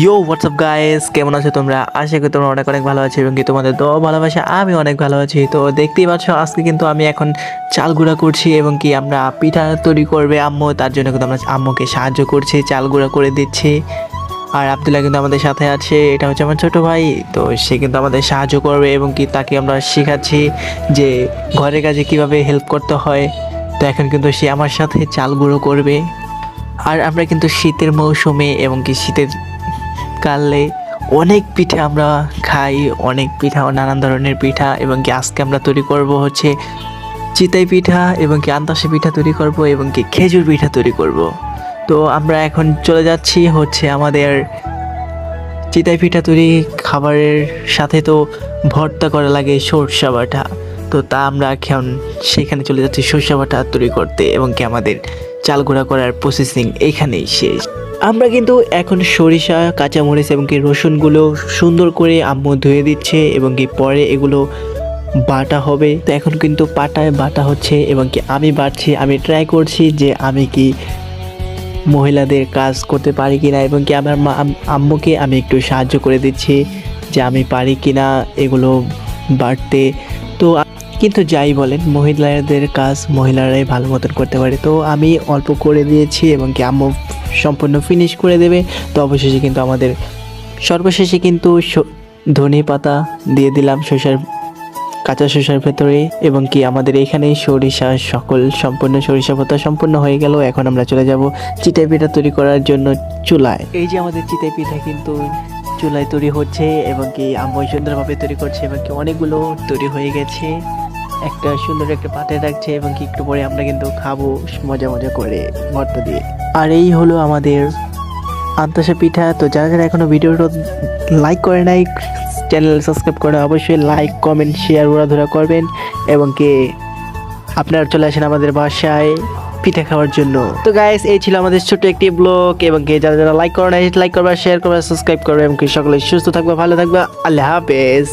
ইয়ো WhatsApp guys কেমন আছো তোমরা? আশা করি তোমরা অনেক অনেক ভালো আছো এবং কি তোমাদের তো ভালোবাসা আমি অনেক ভালো আছি। তো দেখতেই পাচ্ছ, আজকে কিন্তু আমি এখন চাল গুঁড়া করছি এবং কি আমরা পিঠা তৈরি করবে আম্মু, তার জন্য কিন্তু আমরা আম্মুকে সাহায্য করছি চাল গুঁড়া করে দিচ্ছি। আর আবদুল্লাহ কিন্তু আমাদের সাথে আছে, এটা হচ্ছে আমার ছোটো ভাই, তো সে কিন্তু আমাদের সাহায্য করবে এবং কি তাকে আমরা শেখাচ্ছি যে ঘরের কাজে কীভাবে হেল্প করতে হয়। তো এখন কিন্তু সে আমার সাথে চাল গুঁড়ো করবে। আর আমরা কিন্তু শীতের মৌসুমে এবং কি শীতের কালে অনেক পিঠা আমরা খাই, অনেক পিঠা নানান ধরনের পিঠা এবং কি আজকে আমরা তৈরি করব হচ্ছে চিতাই পিঠা এবং কি আন্তাসে পিঠা তৈরি করব এবং কি খেজুর পিঠা তৈরি করব। তো আমরা এখন চলে যাচ্ছি হচ্ছে আমাদের চিতাই পিঠা তৈরি খাবারের সাথে তো ভর্তা করা লাগে সরষা বাটা। তো তা আমরা এখন সেখানে চলে যাচ্ছি সরষা বাটা তৈরি করতে এবং কি আমাদের চাল গুঁড়া করার প্রসেসিং এখানেই শেষ। আমরা কিন্তু এখন সরিষা, কাঁচামরিচ এবং কি রসুনগুলো সুন্দর করে আম্মু ধুয়ে দিচ্ছে এবং কি পরে এগুলো বাটা হবে। তো এখন কিন্তু পাটায় বাটা হচ্ছে এবং কি আমি বাড়ছি আমি ট্রাই করছি যে আমি কি মহিলাদের কাজ করতে পারি কিনা এবং কি আমার মা আম্মুকে আমি একটু সাহায্য করে দিচ্ছি যে আমি পারি কিনা এগুলো বাড়তে। তো কিন্তু যাই বলেন, মহিলাদের কাজ মহিলারাই ভালো মতন করতে পারে। তো আমি অল্প করে দিয়েছি এবং কি আম্মু সম্পূর্ণ ফিনিশ করে দেবে। তো অবশেষে কিন্তু আমাদের সর্বশেষে কিন্তু ধনে পাতা দিয়ে দিলাম শসার, কাঁচা শসার ভেতরে এবং কি আমাদের এখানে সরিষা সকল সম্পূর্ণ সরিষা পাতা সম্পূর্ণ হয়ে গেল। এখন আমরা চলে যাব চিটাই পিঠা তৈরি করার জন্য চুলায়। এই যে আমাদের চিটাই পিঠা কিন্তু চুলায় তৈরি হচ্ছে এবং কি আম্মু সুন্দরভাবে তৈরি করছে এবং কি অনেকগুলো তৈরি হয়ে গেছে। একটা সুন্দর একটা পাতে রাখছে এবং কি একটু পরে আমরা কিন্তু খাব মজা মজা করে ভর্তা দিয়ে। আর এই হলো আমাদের আন্তাসা পিঠা। তো যারা যারা এখনও ভিডিওটা লাইক করে নাই চ্যানেল সাবস্ক্রাইব করে অবশ্যই লাইক কমেন্ট শেয়ার উড়াধুরা করবেন এবং কি আপনারা চলে আসেন আমাদের বাসায় পিঠা খাওয়ার জন্য। তো গাইস এই ছিল আমাদের ছোট্ট একটি ব্লগ এবং কি যারা যারা লাইক করে নাই লাইক করবা শেয়ার করবা সাবস্ক্রাইব করবে এবং কি সকলে সুস্থ থাকবে, ভালো থাকবে। আল্লাহ হাফেজ।